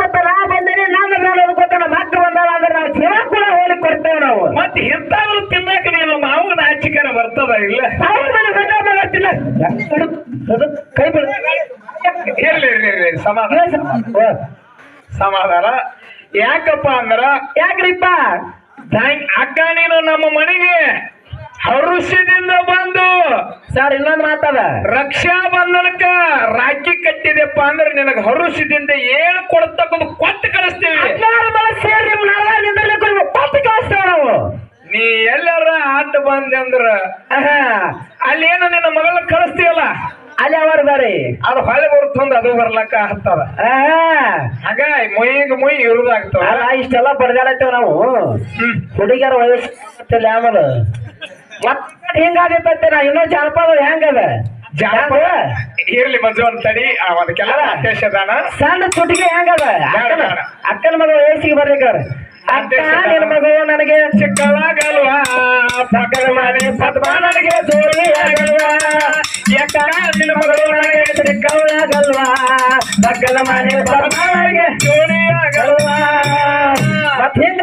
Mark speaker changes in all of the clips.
Speaker 1: ಗೊತ್ತ ನಾ ಬಂದೇನಿ ನಾನು ಅನ್ನೋದು ಗೊತ್ತ ನಮ್ಮ ಅಕ್ಕ ಬಂದಾಳ ಅಂದ್ರೆ ನಾವು ಜೀವ ಕೂಡ ಹೋಲಿ ಕೊಡ್ತೇವೆ ನಾವು.
Speaker 2: ಮತ್ತೆ ಇಂಥವ್ರು ತಿನ್ನಕ ನೀನು ಮಾವು ನಾಚಿಕರ ಬರ್ತದ ಇಲ್ಲ?
Speaker 1: ಕೈ ಬಿಡು.
Speaker 2: ಸಮಾಧಾನ. ಸಮಾಧಾನ. ಯಾಕಪ್ಪ ಅಂದ್ರ
Speaker 1: ಯಾಕ್ರಿಪ್ಪ?
Speaker 2: ಅಕ್ಕ ನೀನು ನಮ್ಮ ಮನೆಗೆ. ಹರುಷದಿಂದ ಬಂದು
Speaker 1: ಸರ್ ಇನ್ನೊಂದು ಮಾತದ
Speaker 2: ರಕ್ಷಾ ಬಂಧನಕ್ಕ ರಾಖಿ ಕಟ್ಟಿದೆಪ್ಪ ಅಂದ್ರೆ ನಿನಗೆ ಹರುಷದಿಂದ ಏನು ಕೊಡ್ತಕ್ಕಂದು ಕೊಟ್ಟು ಕಳಿಸ್ತೀವಿ.
Speaker 1: ಸೇರಿ ಕೊಟ್ಟು ಕಳಿಸ್ತೇವೆ ನಾವು.
Speaker 2: ನೀ ಎಲ್ಲರ ಆಟ ಬಂದೆ ಅಂದ್ರ
Speaker 1: ಅಲ್ಲಿ
Speaker 2: ಏನು ನಿನ್ನ ಮಗಳ ಕಳಿಸ್ತೀವಲ್ಲ
Speaker 1: ಅಲ್ಲಿ ಅವರು ಬರೀ
Speaker 2: ಅದು ಹೊಳೆ ಬರುತ್ತಂದ ಅದು ಬರ್ಲಕ್ಕ ಹತ್ತದ. ಹಾಗ ಮೊಯ್ಯಿಗೆ ಮೊಯ್
Speaker 1: ಇರುದಾಗ್ತದ. ಇಷ್ಟೆಲ್ಲ ಬಡ್ದಾಡತ್ತೇವ ನಾವು. ಹುಡುಗಿಯರ ವಯಸ್ಸು ಆಮೇಲೆ ಮತ್ತೆ ಹಿಂಗಾದಿತ್ತಂತೆ ನಾ ಇನ್ನೂ ಜಾನಪದ? ಹೆಂಗದ
Speaker 2: ಜಾನಪದ ಇರ್ಲಿ ಮಂಜು ಅಂತಡಿ ಅದಕ್ಕೆಲ್ಲ ಅತ್ಯಾಶ ಅದಾನ.
Speaker 1: ಸಣ್ಣ ತುಟಿಗೆ ಹೆಂಗದ ಅಕ್ಕನ ಮಗ ವಯಸ್ಸಿಗೆ ಬರ್ಲಿಕ್ಕಾರ ಅಕ್ಕ ನಿನ್ನ ಮಗಳು ನನಗೆ
Speaker 2: ಚಿಕ್ಕಳಾಗಲ್ವಾ? ಪಕ್ಕದ ಮನೆ ಪದ್ಮ ನನಗೆ
Speaker 1: ಜೋಡಿ ಆಗಲ್ವಾ
Speaker 2: ಯಾಕ ನಿನ್ನ ಮಗಳು ನನಗೆ
Speaker 1: ಚಿಕ್ಕವಳಾಗಲ್ವಾ? ಮಕ್ಕಳ ಮನೆ ಪರಮಾಳಿಗೆ
Speaker 2: ಜೋಡಿ ಆಗಲ್ವಾ
Speaker 1: ಮತ್ ಹಿಂಗ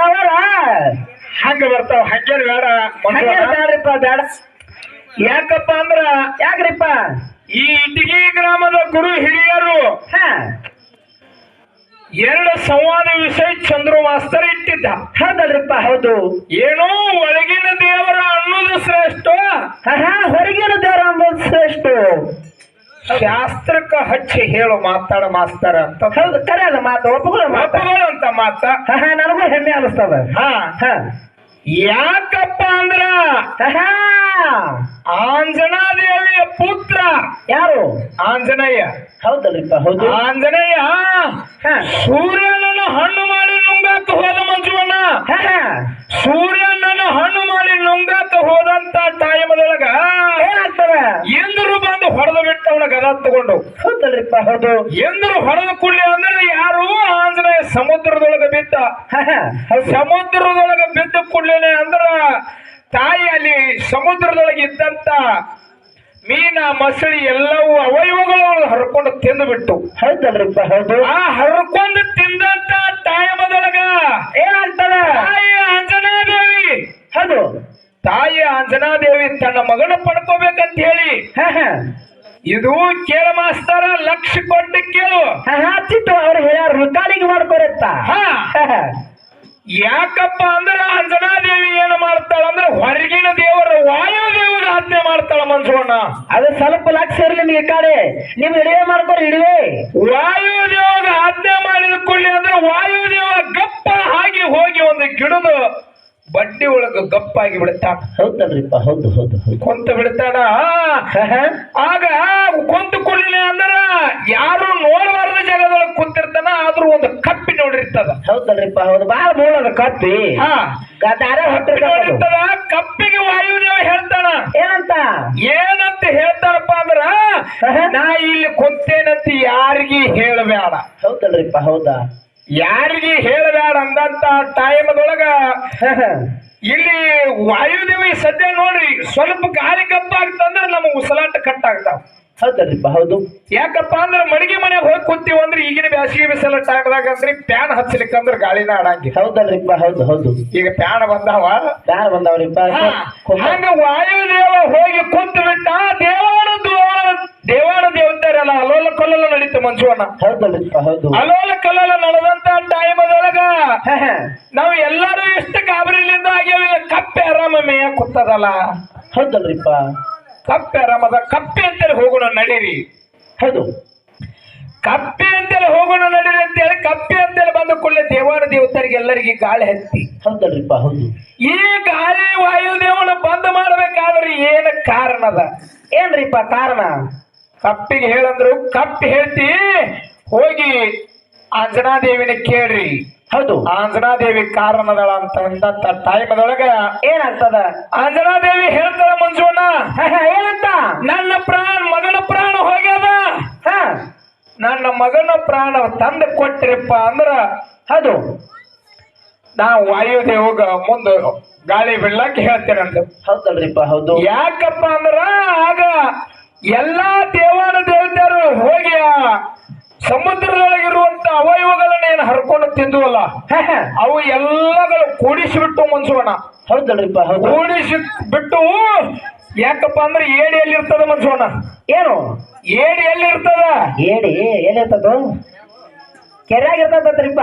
Speaker 1: ಅವರ
Speaker 2: ಹಂಗ ಬರ್ತಾವ ಹಂಗೇನ್ ಬೇಡ
Speaker 1: ಬೇಡ್ರಿಪ್ಪ ಬೇಡ.
Speaker 2: ಯಾಕಪ್ಪ ಅಂದ್ರ
Speaker 1: ಯಾಕ್ರಿಪ್ಪ?
Speaker 2: ಈ ಇಟಗಿ ಗ್ರಾಮದ ಗುರು ಹಿರಿಯರು
Speaker 1: ಹಾ.
Speaker 2: ಎರಡು ಸಂವಾದ ವಿಷಯ ಚಂದ್ರ ಮಾಸ್ತರ್ ಇಟ್ಟಿದ್ದ.
Speaker 1: ಹೌದಲ್ರಿಪ್ಪ ಹೌದು.
Speaker 2: ಏನೋ ಒಳಗಿನ ದೇವರ ಅನ್ನೋದು ಶ್ರೇಷ್ಠ.
Speaker 1: ಹೊರಗಿನ ದೇವರ ಅನ್ನೋದು ಶ್ರೇಷ್ಠ.
Speaker 2: ಶಾಸ್ತ್ರಕ್ಕ ಹಚ್ಚಿ ಹೇಳು ಮಾತಾಡ ಮಾಸ್ತರ ಅಂತ.
Speaker 1: ಹೌದು ಕರೆ ಅಲ್ಲ ಮಾತು ಒಪ್ಪಗಳು
Speaker 2: ಒಪ್ಪಗಳು ಅಂತ ಮಾತ.
Speaker 1: ನನಗೂ ಹೆಮ್ಮೆ ಅನಿಸ್ತದ.
Speaker 2: ಹಾ.
Speaker 1: ಹಾ.
Speaker 2: ಯಾಕಪ್ಪ ಅಂದ್ರ? ಆಂಜನಾದೇವಿಯ ಪುತ್ರ.
Speaker 1: ಯಾರು?
Speaker 2: ಆಂಜನೇಯ.
Speaker 1: ಹೌದಲ್ರಿಪ್ಪ ಹೌದು.
Speaker 2: ಆಂಜನೇಯ? ಸೂರ್ಯನನ್ನು ಹಣ್ಣು ಮಾಡಿ ನುಂಗಾಕ ಹೋದ ಮಂಜುವಣ್ಣ. ಸೂರ್ಯನನ್ನು ಹಣ್ಣು ಮಾಡಿ ನುಂಗಾಕ ಹೋದಂತ ಟೈಮದೊಳಗ
Speaker 1: ಏನಾಗ್ತದ?
Speaker 2: ಎಂದರು ಬಂದು ಹೊಡೆದು ಬಿಟ್ಟವನ ಗದ ತಗೊಂಡು.
Speaker 1: ಹೌದಲ್ರಿಪ್ಪ ಹೌದು
Speaker 2: ಎಂದರು ಹೊರದ ಕುಳ್ಳಿ ಅಂದ್ರೆ ಯಾರು ಆಂಜನೇಯ ಸಮುದ್ರದೊಳಗ ಬಿದ್ದ. ಸಮುದ್ರದೊಳಗ ಬಿದ್ದ ಕೂಡಲೇ ಅಂದ್ರ ತಾಯಿ ಅಲ್ಲಿ ಸಮುದ್ರದೊಳಗೆ ಇದ್ದಂತ ಮೀನ ಮಸಳಿ ಎಲ್ಲವೂ ಅವಯವಗಳು ಹರ್ಕೊಂಡು ತಿಂದು ಬಿಟ್ಟು
Speaker 1: ಹೌದಲ್ರಿಪ್ಪ ಹೌದು
Speaker 2: ಆ ಹರ್ಕೊಂಡು ತಿಂದಂತ ಟೈಮದೊಳಗ
Speaker 1: ಏನಾಗ್ತದ
Speaker 2: ತಾಯಿ ಆಂಜನಾದೇವಿ.
Speaker 1: ಹೌದು.
Speaker 2: ತಾಯಿ ಆಂಜನಾದೇವಿ ತನ್ನ ಮಗನ ಪಡ್ಕೋಬೇಕಂತ ಹೇಳಿ ಇದು ಕೇಳ ಮಾಸ್ತರ ಲಕ್ಷ ಕೊಟ್ಟು ಕೇಳು.
Speaker 1: ಹಾ ಹಾ ಚಿತ್ತು ಅವ್ರು ಹೇಳ್ಯಾರ ರುಕಾಲಿಗೆ ಮಾಡ್ಕೊರತ್ತ.
Speaker 2: ಯಾಕಪ್ಪ ಅಂದ್ರೆ ಅಂಜನಾದೇವಿ ಏನು ಮಾಡ್ತಾಳ ಅಂದ್ರೆ ಹೊರಗಿನ ದೇವರ ವಾಯು ಹತ್ಯೆ ಆಜ್ಞೆ ಮಾಡ್ತಾಳ ಮನ್ಸೋಣ.
Speaker 1: ಅದು ಸ್ವಲ್ಪ ಲಕ್ಷ ಇರ್ಲಿ ನಿಮ್ಗೆ ಕಾಡೆ. ನಿಮ್ ಇಡಿವೆ ಮಾಡ್ಕೊರಿ ಇಡಿವೆ
Speaker 2: ವಾಯು ಹತ್ಯೆ ಆಜ್ಞೆ ಮಾಡಿದ ಕೊಳ್ಳಿ ಅಂದ್ರೆ ವಾಯು ದೇವ ಗಪ್ಪ ಹಾಗೆ ಹೋಗಿ ಒಂದು ಗಿಡದ ಬಡ್ಡಿ ಒಳಗ ಗಪ್ಪಾಗಿ ಬಿಡ್ತಾನ
Speaker 1: ಹೌದಲ್ರಿಪ್ಪ ಹೌದು ಹೌದು
Speaker 2: ಕೊಂತ ಬಿಡ್ತಾನ? ಆಗ ಕೊಂತ ಕೊಡ್ಲಿಲ್ಲ ಅಂದ್ರ ಯಾರು ನೋಡಬಾರ್ದ ಜಾಗದೊಳಗೆ ಕುಂತಿರ್ತಾನ ಆದ್ರೂ ಒಂದು ಕಪ್ಪಿ ನೋಡಿರ್ತದ.
Speaker 1: ಹೌದಲ್ರಿಪ್ಪ ಹೌದು. ಬಹಳ ಮೂಳದ ಕಪ್ಪಿ. ದಾರ ಹೊಟ್ಟಿರ್ತದ
Speaker 2: ಕಪ್ಪಿಗೆ ವಾಯುದೇವ ಹೇಳ್ತಾನ.
Speaker 1: ಏನಂತ?
Speaker 2: ಏನಂತ ಹೇಳ್ತಾರಪ್ಪ ಅಂದ್ರ ನಾ ಇಲ್ಲಿ ಕುಂತೇನಂತ ಯಾರಿಗಿ ಹೇಳಬೇಡ
Speaker 1: ಹೌದಲ್ರಿಪ್ಪ ಹೌದಾ?
Speaker 2: ಯಾರಿಗಿ ಹೇಳಬೇಡ ಅಂದಂತ ಟೈಮದೊಳಗ ಇಲ್ಲಿ ವಾಯುದೇವಿ ಸದ್ಯ ನೋಡಿ ಸ್ವಲ್ಪ ಗಾಳಿ ಕಪ್ಪಾಗ್ತಂದ್ರೆ ನಮ್ಮ ಉಸಲಾಟ ಕಟ್ ಆಗ್ತಾವ
Speaker 1: ಹೌದಲ್ರಿಪ್ಪ ಹೌದು.
Speaker 2: ಯಾಕಪ್ಪ ಅಂದ್ರೆ ಮಡಿಗೆ ಮನೆಗೆ ಹೋಗಿ ಕುಂತೀವಿ ಅಂದ್ರೆ ಈಗಿನ ಬ್ಯಾಸಿಗೆ ಬಿಸಿಲ ಟಾಕದಾಗ ಅಂದ್ರೆ ಪ್ಯಾನ್ ಹಚ್ಚಲಿಕ್ಕಂದ್ರೆ ಗಾಳಿನ ಆಡಂಗಿ
Speaker 1: ಹೌದಲ್ರಿಪ್ಪ ಹೌದು ಹೌದು.
Speaker 2: ಈಗ ಪ್ಯಾನ್ ಬಂದಾವ?
Speaker 1: ಪ್ಯಾನ್ ಬಂದವ್ರಿಪ್ಪ
Speaker 2: ಹಂಗ ವಾಯುದೇವ ಹೋಗಿ ಕುಂತು ಬಿಟ್ಟ ದೇವಾನ ದೇವಾನ ದೇವತೆಯರಲ್ಲ ಅಲೋಲ ಕೊಲ್ಲಲ ನಡೀತು ಮಂಜುವಣ್ಣ.
Speaker 1: ಹೌದಲ್ರಿಪ್ಪ ಹೌದು.
Speaker 2: ಅಲೋಲ ಕಲ್ಲಲ್ಲ ನಡೆದಂತ ಟೈಮದೊಳಗ
Speaker 1: ಹಾ ಹಾ.
Speaker 2: ನಾವು ಎಲ್ಲಾರು ಎಷ್ಟು ಗಾಬರಿಲಿಂದ ಆಗ್ಯಾವ ಕಪ್ಪೆ ಆರಾಮ ಮೇಯ ಕುತ್ತದಲ್ಲ
Speaker 1: ಹೌದಲ್ರಿಪ್ಪ
Speaker 2: ಕಪ್ಪೆ ರಮದ ಕಪ್ಪೆ ಅಂತೇಳಿ ಹೋಗೋಣ ನಡೀರಿ.
Speaker 1: ಹೌದು.
Speaker 2: ಕಪ್ಪೆ ಅಂತೇಳಿ ಹೋಗೋಣ ನಡೀರಿ ಅಂತೇಳಿ ಕಪ್ಪೆ ಅಂತೇಳಿ ಬಂದ ಕೂಡಲೇ ದೇವಾನ ದೇವತರಿಗೆ ಎಲ್ಲರಿಗೆ ಗಾಳಿ ಹತ್ತಿ.
Speaker 1: ಹೌದಲ್ರಿಪ್ಪ ಹೌದು.
Speaker 2: ಈ ಗಾಳಿ ವಾಯುದೇವನ ಬಂದ್ ಮಾಡಬೇಕಾದ್ರೆ ಏನ ಕಾರಣದ
Speaker 1: ಏನ್ರಿಪ್ಪ ಕಾರಣ?
Speaker 2: ಕಪ್ಪಿಗೆ ಹೇಳಂದ್ರು ಕಪ್ಪಿ ಹೇಳ್ತಿ ಹೋಗಿ ಆಂಜನಾದೇವಿನ ಕೇಳ್ರಿ.
Speaker 1: ಹೌದು.
Speaker 2: ಆಂಜನಾದೇವಿ ಕಾರಣದಳ ಅಂತ ಟೈಮದೊಳಗ
Speaker 1: ಏನಾಗ್ತದ
Speaker 2: ಆಂಜನಾದೇವಿ ಹೇಳ್ತಾಳ
Speaker 1: ಮಂಜುಣ್ಣ ಏನಂತ?
Speaker 2: ನನ್ನ ಪ್ರಾಣ ಮಗನ ಪ್ರಾಣ ಹೋಗ್ಯದ.
Speaker 1: ಹಾ.
Speaker 2: ನನ್ನ ಮಗನ ಪ್ರಾಣ ತಂದು ಕೊಟ್ಟಿರಪ್ಪ ಅಂದ್ರ
Speaker 1: ಅದು
Speaker 2: ನಾ ವಾಯುದೇವಗ ಮುಂದೆ ಗಾಳಿ ಬಿಡ್ಲಕ್ಕೆ ಹೇಳ್ತೇನಂತ
Speaker 1: ಹೌದಲ್ರಿಪ್ಪ ಹೌದು.
Speaker 2: ಯಾಕಪ್ಪ ಅಂದ್ರ ಆಗ ಎಲ್ಲಾ ದೇವಾನ ದೇವತೆಯರು ಹೋಗಿ ಆ ತಿಂದುವಲ್ಲ. ಅವು ಎಲ್ಲಗಳು ಕೂಡಿಸಿಬಿಟ್ಟು ಮನ್ಸೋಣ
Speaker 1: ಹೌದಲ್ರಿಪ್ಪ
Speaker 2: ಕೂಡಿಸಿ ಬಿಟ್ಟು ಯಾಕಪ್ಪ ಅಂದ್ರೆ ಏಡಿ ಎಲ್ಲಿ ಇರ್ತದ ಮನ್ಸೋಣ
Speaker 1: ಏನು?
Speaker 2: ಏಡಿ ಎಲ್ಲಿ ಇರ್ತದ
Speaker 1: ಏಡಿ ಎಲ್ಲಿರ್ತದ ಕೆರೆಯಾಗ ಇರ್ತದ್ರಿಪ್ಪ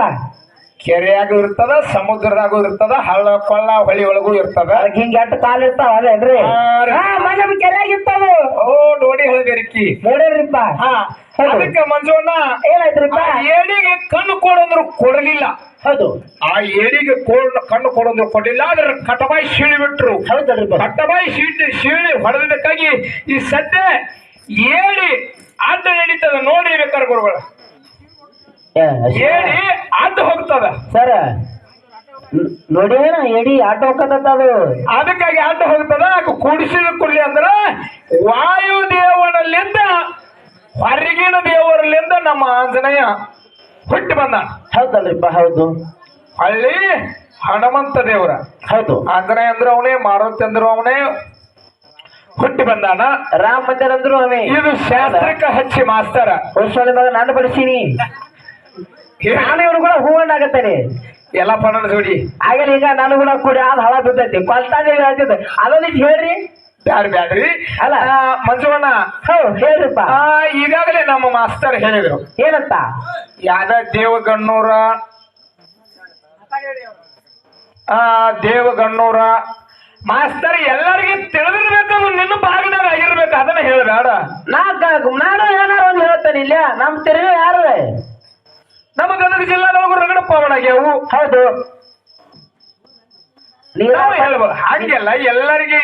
Speaker 2: ಕೆರೆಯಾಗೂ ಇರ್ತದ ಸಮುದ್ರದಾಗೂ ಇರ್ತದ ಹಳ್ಳ ಕೊಳ್ಳ ಹೊಳಿ ಒಳಗೂ ಇರ್ತದ.
Speaker 1: ಹಿಂಗ ಎಟ್ಟು ಕಾಲು ಇರ್ತಾವ ಅದೇನ್ರಿ? ಮನೆ ಕೆರೆಯಾಗ ಇರ್ತಾವ.
Speaker 2: ಓ ನೋಡಿ ಹೇಳ್ಬೇರಿಕಿ
Speaker 1: ನೋಡಿರಿಪ್ಪ.
Speaker 2: ಅದಕ್ಕೆ ಮಂಜುವಣ್ಣ
Speaker 1: ಏನಾಯ್ತ್ರಿಪ್ಪ?
Speaker 2: ಏಡಿಗೆ ಕಣ್ಣು ಕೊಡಂದ್ರು ಕೊಡಲಿಲ್ಲ.
Speaker 1: ಹೌದು.
Speaker 2: ಆ ಏಡಿಗೆ ಕೋಡ್ ಕಣ್ಣು ಕೊಡೋದ್ರು ಕೊಡಲಿಲ್ಲ ಅದ್ರ ಕಟಬಾಯಿ ಸೀಳಿ ಬಿಟ್ರು. ಕಟಬಾಯಿ ಸೀಳಿ ಹೊಡೆದಕ್ಕಾಗಿ ಈ ಸದ್ಯ ಏಡಿ ಅಡ್ಡ ನಡೀತದ ನೋಡಿ ಬೇಕಾದ್ರೆ ಗುರುಗಳು. ಏಡಿ ಅಡ್ಡ ಹೋಗ್ತದ.
Speaker 1: ಸರ ನೋಡಿ ಎಡಿ ಆಟ ಹೋಗ್ತದ ಅದು.
Speaker 2: ಅದಕ್ಕಾಗಿ ಅಡ್ಡ ಹೋಗ್ತದ. ಕುಡಿಸಿದ ಕೂಡಿಸಿದ ಅಂದ್ರೆ ವಾಯು ದೇವನಲ್ಲಿಂದ ಹೊರಗಿನ ದೇವರಲ್ಲಿಂದ ನಮ್ಮ ಆಂಜನೇಯ ಹುಟ್ಟಿ ಬಂದ.
Speaker 1: ಹೌದಲ್ರಿಪ್ಪ ಹೌದು.
Speaker 2: ಅಲ್ಲಿ ಹನುಮಂತ ದೇವರ.
Speaker 1: ಹೌದು.
Speaker 2: ಆಂಜನೇಯ ಅಂದ್ರೆ ಅವನೇ ಮಾರುತಿ ಅಂದ್ರೆ ಅವನೇ ಹುಟ್ಟಿ ಬಂದಾನ.
Speaker 1: ರಾಮ ಮಂದಿರ ಅಂದ್ರು ಅವೇ
Speaker 2: ಇದು ಶಾಸ್ತ್ರಕ್ಕೆ ಹಚ್ಚಿ ಮಾಸ್ತರ.
Speaker 1: ಮಗ ನಾನು ಬಡಿಸೀನಿ ನಾನು ಇವ್ರು ಕೂಡ ಹೂವಣ್ಣಾಗತ್ತೇನೆ
Speaker 2: ಎಲ್ಲ ಪಣ ಜೋಡಿ.
Speaker 1: ಆಗಲಿ ಈಗ ನಾನು ಕೂಡ ಕೂಡಿ ಆದ ಹಳ ಬಿದ್ದೈತಿ. ಕೊಲ್ತಾನೆ ಹೇಳ್ತಿದ್ದೆ. ಅದೊಂದಿಟ್ಟು ಹೇಳ್ರಿ.
Speaker 2: ಬ್ಯಾಡ ಬ್ಯಾಡ್ರಿ.
Speaker 1: ಅಲ್ಲ.
Speaker 2: ಮಂಜುವಣ್ಣ.
Speaker 1: ಹೌದು ಹೇಳ್ರಿಪ್ಪ.
Speaker 2: ಆ, ಈಗಾಗಲೇ ನಮ್ಮ ಮಾಸ್ತರ್ ಹೇಳಿದ್ರು.
Speaker 1: ಏನಂತ?
Speaker 2: ಯಾದ ದೇವಗಣ್ಣೂರ? ಆ ದೇವಗಣ್ಣೂರ. ಮಾಸ್ತರ್ ಎಲ್ಲರಿಗೆ ತಿಳಿದಿರ್ಬೇಕು ಅದು ನಿನ್ನ ಬಾಗಿನಾಗ ಆಗಿರ್ಬೇಕು. ಅದನ್ನ ಹೇಳ್ಬೇಡ.
Speaker 1: ನಾ ನಾನು ಏನಾರ ಒಂದು ಹೇಳ್ತೇನೆ ಇಲ್ಲ ನಮ್ ತಿರುಗಿ ಯಾರು
Speaker 2: ಗದಗ ಜಿಲ್ಲಾದೊಳಗು ರಗಡ ಪಾವನಾಗ್ಯಾವು
Speaker 1: ಹೌದು. ನೀರ
Speaker 2: ನಾವು ಹೇಳ್ಬೋದು ಹಾಗೆಲ್ಲ ಎಲ್ಲರಿಗೆ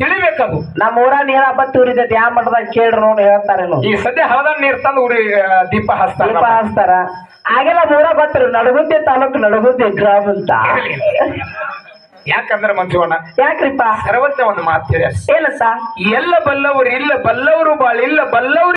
Speaker 2: ತಿಳಿಬೇಕದು.
Speaker 1: ನಮ್ಮ ಊರ ನೀರ ಬತ್ತಿ ಉರಿತೈತಿ ಯಾವ ಮಠದಾಗ ಕೇಳ್ರಿ ನೋಡಿ ಹೇಳ್ತಾರೆ
Speaker 2: ಈ ಸದ್ಯ ಹಳದ ನೀರ್ ತಂದು ಉರಿ ದೀಪ ಹಸ್ತಾರ
Speaker 1: ದೀಪ ಹಚ್ತಾರ. ಆಗೆಲ್ಲ ಊರ ಬತ್ತರು ನಡಗುದ್ದೆ ತಾಲೂಕು ನಡಗುದ್ದೆ ಗ್ರಾಮ ಅಂತ.
Speaker 2: ಯಾಕಂದ್ರೆ ಮಂಜುವಣ್ಣ
Speaker 1: ಯಾಕ್ರಿಪ್ಪ?
Speaker 2: ಸರ್ವಜ್ಞ ಒಂದು ಮಾತು ಹೇಳಿ
Speaker 1: ಏನಂತ
Speaker 2: ಎಲ್ಲ ಬಲ್ಲವರು ಇಲ್ಲ ಬಲ್ಲವರು ಬಾಳಿಲ್ಲ ಬಲ್ಲವರು